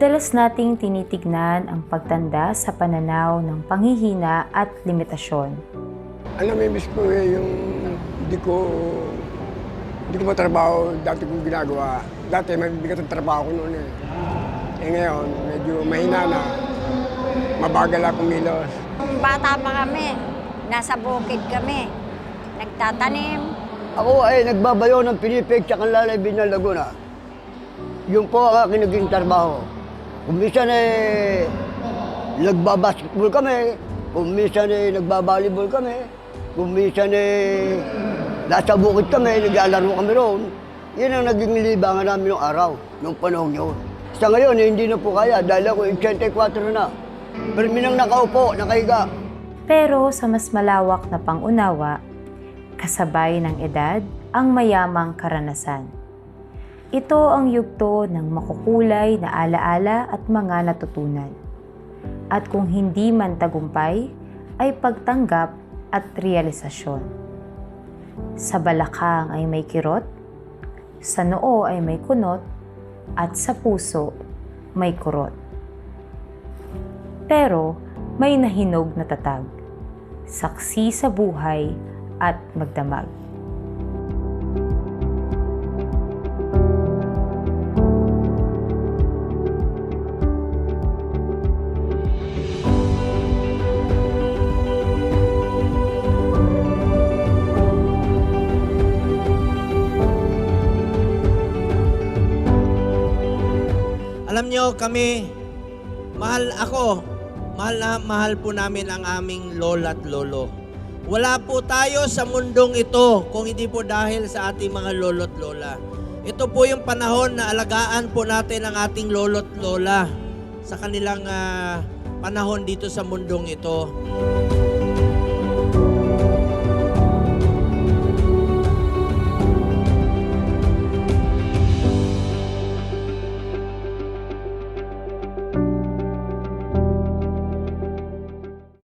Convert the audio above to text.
Madalas nating tinitignan ang pagtanda sa pananaw ng panghihina at limitasyon. Ano may miss ko eh, yung hindi ko hindi ko matrabaho dati kong ginagawa. Dati mabibigat ang trabaho ko noon eh. Eh ngayon, medyo mahina na. Mabagal ako milos. Nung bata pa kami, nasa bukid kami. Nagtatanim. Ako ay nagbabayo ng Pinipig sa Lalay Binal Laguna. Yung po ang aking naging trabaho. Kung minsan eh, nagbabasketball kami, kung minsan eh, nagbabalibol kami, kung minsan eh, nasa bukid kami, naglalaro kami roon. Yan ang naging libangan namin noong araw, noong panahon yun. Sa ngayon, eh, hindi na po kaya dahil ako 84 na. Pero minang nakaupo, nakahiga. Pero sa mas malawak na pangunawa, kasabay ng edad ang mayamang karanasan. Ito ang yugto ng makukulay na alaala at mga natutunan. At kung hindi man tagumpay, ay pagtanggap at realisasyon. Sa balakang ay may kirot, sa noo ay may kunot, at sa puso may kurot. Pero may nahinog na tatag, saksi sa buhay at magdamag. Alam nyo, kami, mahal ako, mahal na mahal po namin ang aming lola at lolo. Wala po tayo sa mundong ito kung hindi po dahil sa ating mga lolo at lola. Ito po yung panahon na alagaan po natin ang ating lolo at lola sa kanilang ah, panahon dito sa mundong ito.